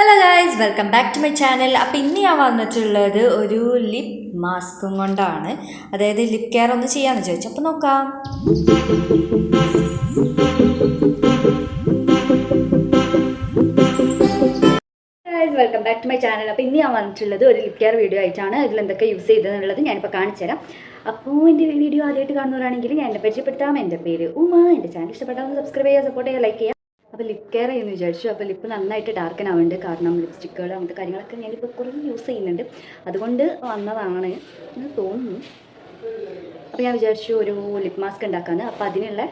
Hello guys welcome back to my channel അപ്പോൾ ഇന്ന് ഞാൻ വന്നിട്ടുള്ളത് ഒരു ലിപ് മാസ്കും കൊണ്ടാണ്. അതായത് ലിപ് കെയർ ഒന്ന് ചെയ്യാമെന്ന് ചോദിച്ചു അപ്പോൾ നോക്കാം. Welcome back to my channel അപ്പോൾ ഇന്ന് ഞാൻ വന്നിട്ടുള്ളത് ഒരു ലിപ് കെയർ വീഡിയോ ആയിട്ടാണ്. ഇതിൽ എന്തൊക്കെ യൂസ് ചെയ്തതെന്നുള്ളത് ഞാനിപ്പോൾ കാണിച്ചു തരാം. അപ്പോൾ എന്റെ വീഡിയോ ആദ്യമായിട്ട് കാണുന്നവരാണെങ്കിൽ ഞാൻ എന്റെ പരിചയപ്പെടുത്താം. എന്റെ പേര് ഉമ. എന്റെ ചാനൽ ഇഷ്ടപ്പെട്ടാൽ സബ്സ്ക്രൈബ് ചെയ്യുക സപ്പോർട്ട് ചെയ്യുക ലൈക്ക് ചെയ്യുക. അപ്പോൾ ലിപ് കെയർ ചെയ്യുന്നു വിചാരിച്ചു. അപ്പോൾ ലിപ്പ് നന്നായിട്ട് ഡാർക്കൻ ആവുന്നുണ്ട് കാരണം ലിപ്സ്റ്റിക്കുകൾ അങ്ങനത്തെ കാര്യങ്ങളൊക്കെ ഞാനിപ്പോൾ കുറേ യൂസ് ചെയ്യുന്നുണ്ട്. അതുകൊണ്ട് വന്നതാണ് എന്ന് തോന്നുന്നു. അപ്പോൾ ഞാൻ വിചാരിച്ചു ഒരു ലിപ് മാസ്ക് ഉണ്ടാക്കാമെന്ന് അപ്പോൾ അതിനുള്ള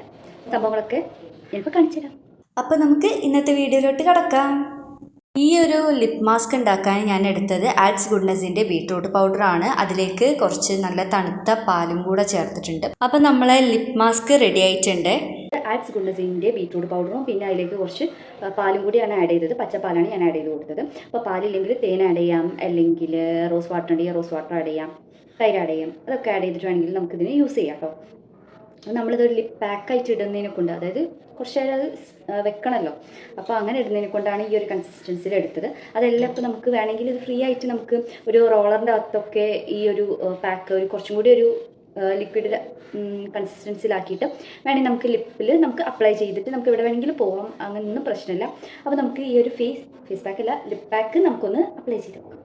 സംഭവങ്ങളൊക്കെ ഞാനിപ്പോൾ കാണിച്ചു തരാം. അപ്പോൾ നമുക്ക് ഇന്നത്തെ വീഡിയോയിലോട്ട് കടക്കാം. ഈ ഒരു ലിപ് മാസ്ക് ഉണ്ടാക്കാൻ ഞാൻ എടുത്തത് ആഡ്സ് ഗുഡ്നസിന്റെ ബീട്രൂട്ട് പൗഡറാണ് അതിലേക്ക് കുറച്ച് നല്ല തണുത്ത പാലും കൂടെ ചേർത്തിട്ടുണ്ട്. അപ്പോൾ നമ്മളെ ലിപ് മാസ്ക് റെഡി ആയിട്ടുണ്ട്. ആഡ്സ് ഗുണ്ടസിന്റെ ബീറ്റ്റൂട്ട് പൗഡറും പിന്നെ അതിലേക്ക് കുറച്ച് പാലും കൂടിയാണ് ആഡ് ചെയ്തത്. പച്ചപ്പാലാണ് ഞാൻ ആഡ് ചെയ്ത് കൊടുത്തത്. അപ്പോൾ പാലില്ലെങ്കിൽ തേൻ ആഡ് ചെയ്യാം. അല്ലെങ്കിൽ റോസ് വാട്ടർ ഉണ്ടെങ്കിൽ റോസ് വാട്ടർ ആഡ് ചെയ്യാം. തൈര് ആഡ് ചെയ്യാം. അതൊക്കെ ആഡ് ചെയ്തിട്ട് വേണമെങ്കിൽ നമുക്കിതിനെ യൂസ് ചെയ്യാം കേട്ടോ നമ്മളിതൊരു നമ്മളിത് ലിപ് പാക്കായിട്ട് ഇടുന്നതിനെ കൊണ്ട് അതായത് കുറച്ച് നേരം അത് വെക്കണമല്ലോ അപ്പോൾ അങ്ങനെ ഇടുന്നതിനെ കൊണ്ടാണ് ഈ ഒരു കൺസിസ്റ്റൻസിൽ എടുത്തത്. അതെല്ലാം ഇപ്പോൾ നമുക്ക് വേണമെങ്കിൽ ഇത് ഫ്രീ ആയിട്ട് നമുക്ക് ഒരു റോളറിന്റെ അകത്തൊക്കെ ഈ ഒരു പാക്ക് ഒരു കുറച്ചും കൂടി ഒരു ലിക്വിഡ് കൺസിസ്റ്റൻസിലാക്കിയിട്ട് വേണമെങ്കിൽ നമുക്ക് ലിപ്പിൽ നമുക്ക് അപ്ലൈ ചെയ്തിട്ട് നമുക്ക് എവിടെ വേണമെങ്കിലും പോകാം അങ്ങനെയൊന്നും പ്രശ്നമില്ല. അപ്പോൾ നമുക്ക് ഈ ഒരു ഫേസ് ഫേസ് പാക്ക് അല്ല ലിപ് പാക്ക് നമുക്കൊന്ന് അപ്ലൈ ചെയ്ത് നോക്കാം.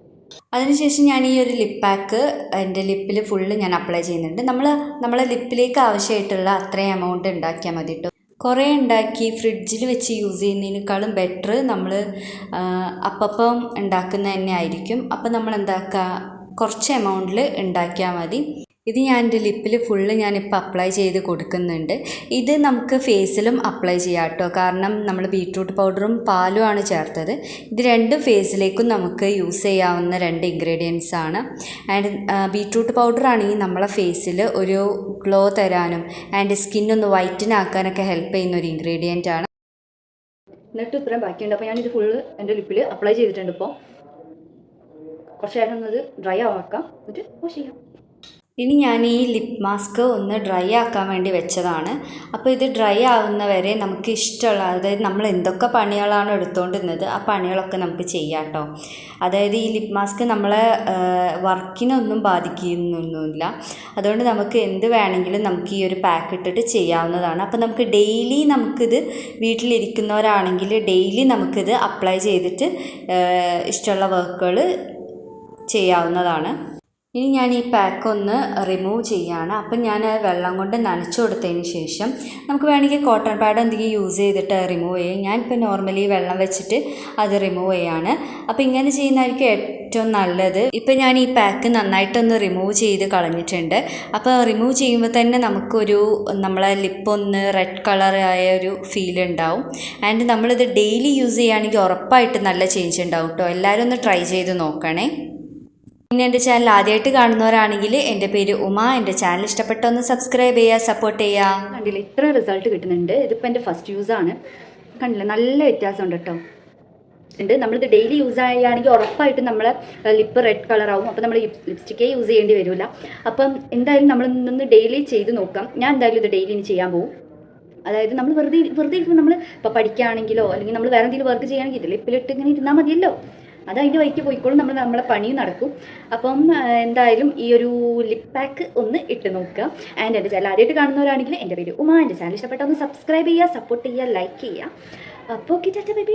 അതിനുശേഷം ഞാൻ ഈ ഒരു ലിപ് പാക്ക് എന്റെ ലിപ്പിൽ ഫുള്ള് ഞാൻ അപ്ലൈ ചെയ്യുന്നുണ്ട്. നമ്മൾ നമ്മളെ ലിപ്പിലേക്ക് ആവശ്യമായിട്ടുള്ള അത്രയും എമൗണ്ട് ഉണ്ടാക്കിയാൽ മതി കേട്ടോ കുറേ ഉണ്ടാക്കി ഫ്രിഡ്ജിൽ വെച്ച് യൂസ് ചെയ്യുന്നതിനേക്കാളും ബെറ്റർ നമ്മൾ അപ്പം ഉണ്ടാക്കുന്ന തന്നെ ആയിരിക്കും. അപ്പം നമ്മൾ എന്താക്കുക കുറച്ച് എമൗണ്ടിൽ ഉണ്ടാക്കിയാൽ മതി. ഇത് ഞാൻ എന്റെ ലിപ്പിൽ ഫുള്ള് ഞാനിപ്പോൾ അപ്ലൈ ചെയ്ത് കൊടുക്കുന്നുണ്ട്. ഇത് നമുക്ക് ഫേസിലും അപ്ലൈ ചെയ്യാം കേട്ടോ കാരണം നമ്മൾ ബീട്രൂട്ട് പൗഡറും പാലും ആണ് ചേർത്തത്. ഇത് രണ്ടും ഫേസിലേക്കും നമുക്ക് യൂസ് ചെയ്യാവുന്ന രണ്ട് ഇൻഗ്രീഡിയൻസ് ആണ്. ആൻഡ് ബീട്രൂട്ട് പൗഡർ ആണെങ്കിൽ നമ്മളെ ഫേസിൽ ഒരു ഗ്ലോ തരാനും ആൻഡ് സ്കിന്നൊന്ന് വൈറ്റൻ ആക്കാനൊക്കെ ഹെൽപ്പ് ചെയ്യുന്ന ഒരു ഇൻഗ്രീഡിയന്റ് ആണ്. എന്നിട്ട് ഇത്രയും ബാക്കിയുണ്ട്. അപ്പോൾ ഞാനിത് ഫുള്ള് എന്റെ ലിപ്പിൽ അപ്ലൈ ചെയ്തിട്ടുണ്ട് ഇപ്പോൾ കുറച്ച് നേരം ഡ്രൈ ആക്കാം എന്നിട്ട് വാഷ് ചെയ്യാം. ഇനി ഞാൻ ഈ ലിപ് മാസ്ക് ഒന്ന് ഡ്രൈ ആക്കാൻ വേണ്ടി വെച്ചതാണ്. അപ്പോൾ ഇത് ഡ്രൈ ആവുന്നവരെ നമുക്ക് ഇഷ്ടമുള്ള അതായത് നമ്മൾ എന്തൊക്കെ പണികളാണ് എടുത്തുകൊണ്ടിരുന്നത് ആ പണികളൊക്കെ നമുക്ക് ചെയ്യാം കേട്ടോ അതായത് ഈ ലിപ് മാസ്ക് നമ്മളെ വർക്കിനൊന്നും ബാധിക്കുന്നൊന്നുമില്ല. അതുകൊണ്ട് നമുക്ക് എന്ത് വേണമെങ്കിലും നമുക്ക് ഈ ഒരു പാക്ക് ഇട്ടിട്ട് ചെയ്യാവുന്നതാണ്. അപ്പോൾ നമുക്ക് ഡെയിലി നമുക്കിത് വീട്ടിലിരിക്കുന്നവരാണെങ്കിൽ ഡെയിലി നമുക്കിത് അപ്ലൈ ചെയ്തിട്ട് ഇഷ്ടമുള്ള വർക്കുകൾ ചെയ്യാവുന്നതാണ്. ഇനി ഞാൻ ഈ പാക്ക് ഒന്ന് റിമൂവ് ചെയ്യാണ്. അപ്പം ഞാൻ വെള്ളം കൊണ്ട് നനച്ചു കൊടുത്തതിന് ശേഷം നമുക്ക് വേണമെങ്കിൽ കോട്ടൺ പാഡ് എന്തെങ്കിലും യൂസ് ചെയ്തിട്ട് റിമൂവ് ചെയ്യും. ഞാനിപ്പോൾ നോർമലി വെള്ളം വെച്ചിട്ട് അത് റിമൂവ് ചെയ്യാണ്. അപ്പോൾ ഇങ്ങനെ ചെയ്യുന്നതായിരിക്കും ഏറ്റവും നല്ലത്. ഇപ്പം ഞാൻ ഈ പാക്ക് നന്നായിട്ടൊന്ന് റിമൂവ് ചെയ്ത് കളഞ്ഞിട്ടുണ്ട്. അപ്പോൾ റിമൂവ് ചെയ്യുമ്പോൾ തന്നെ നമുക്കൊരു നമ്മളെ ലിപ്പൊന്ന് റെഡ് കളറായ ഒരു ഫീൽ ഉണ്ടാവും. ആൻഡ് നമ്മളിത് ഡെയിലി യൂസ് ചെയ്യുകയാണെങ്കിൽ ഉറപ്പായിട്ട് നല്ല ചേഞ്ച് ഉണ്ടാവും കേട്ടോ എല്ലാവരും ഒന്ന് ട്രൈ ചെയ്ത് നോക്കണേ. പിന്നെ എന്റെ ചാനൽ ആദ്യമായിട്ട് കാണുന്നവരാണെങ്കിൽ എന്റെ പേര് ഉമ. എന്റെ ചാനൽ ഇഷ്ടപ്പെട്ട ഒന്ന് സബ്സ്ക്രൈബ് ചെയ്യുക സപ്പോർട്ട് ചെയ്യുക. കണ്ടില്ല? ഇത്ര റിസൾട്ട് കിട്ടുന്നുണ്ട്. ഇതിപ്പോൾ എന്റെ ഫസ്റ്റ് യൂസാണ് കണ്ടില്ല? നല്ല വ്യത്യാസമുണ്ട് കേട്ടോ ഉണ്ട്. നമ്മളിത് ഡെയിലി യൂസ് ചെയ്യുകയാണെങ്കിൽ ഉറപ്പായിട്ടും നമ്മൾ ലിപ്പ് റെഡ് കളർ ആവും. അപ്പോൾ നമ്മൾ ലിപ്സ്റ്റിക്കേ യൂസ് ചെയ്യേണ്ടി വരില്ല അപ്പം എന്തായാലും നമ്മൾ ഇന്നൊന്ന് ഡെയിലി ചെയ്ത് നോക്കാം. ഞാൻ എന്തായാലും ഇത് ഡെയിലി ഇനി ചെയ്യാൻ പോകും അതായത് നമ്മൾ വെറുതെ വെറുതെ ഇരിക്കുമ്പോൾ നമ്മൾ ഇപ്പോൾ പഠിക്കുകയാണെങ്കിലോ അല്ലെങ്കിൽ നമ്മൾ വേറെ എന്തെങ്കിലും വർക്ക് ചെയ്യുകയാണെങ്കിൽ ഇത് ലിപ്പിലിട്ട് ഇങ്ങനെ ഇരുന്നാൽ മതിയല്ലോ. അത് അതിന്റെ വഴിക്ക് പോയിക്കോളും. നമ്മൾ നമ്മളെ പണിയും നടക്കും. അപ്പം എന്തായാലും ഈ ഒരു ലിപ് പാക്ക് ഒന്ന് ഇട്ട് നോക്കുക. ആൻഡ് എന്റെ ചാനൽ ആദ്യമായിട്ട് കാണുന്നവരാണെങ്കിൽ എന്റെ പേര് ഉമ. എന്റെ ചാനൽ ഇഷ്ടപ്പെട്ട ഒന്ന് സബ്സ്ക്രൈബ് ചെയ്യുക സപ്പോർട്ട് ചെയ്യുക ലൈക്ക് ചെയ്യുക. അപ്പോൾ ഓക്കെ ചാറ്റ ബൈ